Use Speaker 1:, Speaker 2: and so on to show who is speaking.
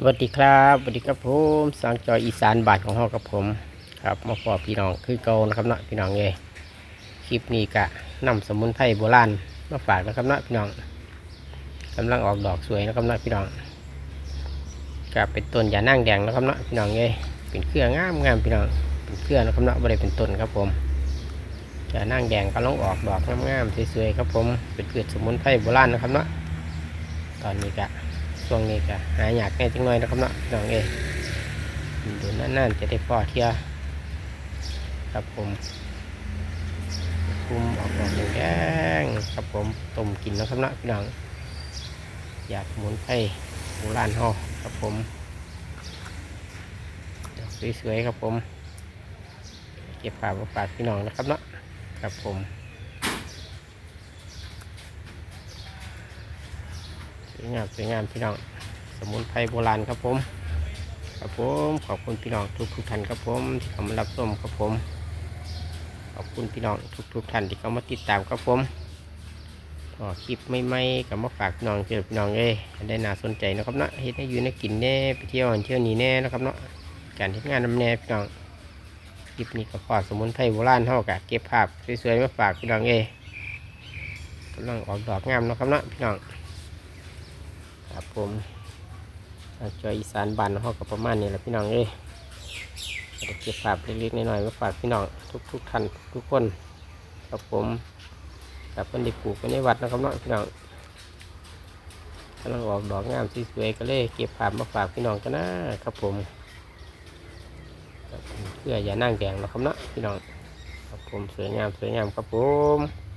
Speaker 1: สวัสดีครับสวัสดีครับผมสังจอยอีสานบาทของห้องกับผมครับมาพอพี่น้องคือเก่านะครับเนาะพี่น้องเอยคลิปนี้กะนำสมุนไพรโบราณมาฝากนะครับเนาะพี่น้องกำลังออกดอกสวยนะครับเนาะพี่น้องก็เป็นต้นยานั่งแดงนะครับเนาะพี่น้องเอยเป็นเครืองามงามพี่น้องเป็นเครือนะครับเนาะไม่ได้เป็นต้นครับผมยานั่งแดงกำลังออกดอกงามๆสวยๆครับผมเป็นเกลือสมุนไพรโบราณนะครับเนาะตอนนี้กะ ช่วงนี้ก็หายากแน่จังหน่อยนะครับเนาะพี่น้องเอดูนั่นๆจะได้พอเที่ยครับผมคุมออกดอกแดงครับผมต้มกินนะครับเนาะพี่น้องอยากหมุนไผ่โบราณห่อครับผมดอกสวยๆครับผม เก็บฝากมาฝากพี่น้องนะครับเนาะครับผม ส วยงามสวยงามพี่น้อง สมุนไพรโบราณครับผม ครับผมขอบคุณพี่น้องทุกทุกท่านครับผมที่เข้ามารับชมครับผม ขอบคุณพี่น้องทุกทุกท่านที่เข้ามาติดตามครับผมพอคลิปไม่ไม่กับมาฝากพี่น้องเจอพี่น้องเอ้ยได้น่าสนใจนะครับเนาะเฮ็ดให้อยู่ในกินแน่ไปเที่ยวอันเที่ยวนี้แน่นะครับเนาะการทำงานนำแน่พี่น้องคลิปนี้ก็พอสมุนไพรโบราณเท่ากับเก็บภาพสวยๆมาฝากพี่น้องเอ้ยกำลังออกดอกงามนะครับเนาะพี่น้อง ครับผมจอยอีสานบ้านเขาก็ประมาณนี้แหละพี่น้องเอ้ยเก็บภาพเล็กๆน้อยๆมาฝากพี่น้องทุกๆท่านทุกคนครับผมกับเพิ่นได้ปลูกไว้ในวัดนะครับเนาะพี่น้องกำลังออกดอกงามสวยๆก็เลยเก็บภาพมาฝากพี่น้องกันนะครับผมครับผมเพื่ออย่านั่งแดงนะครับเนาะพี่น้องครับผมสวยงามสวยงามครับผม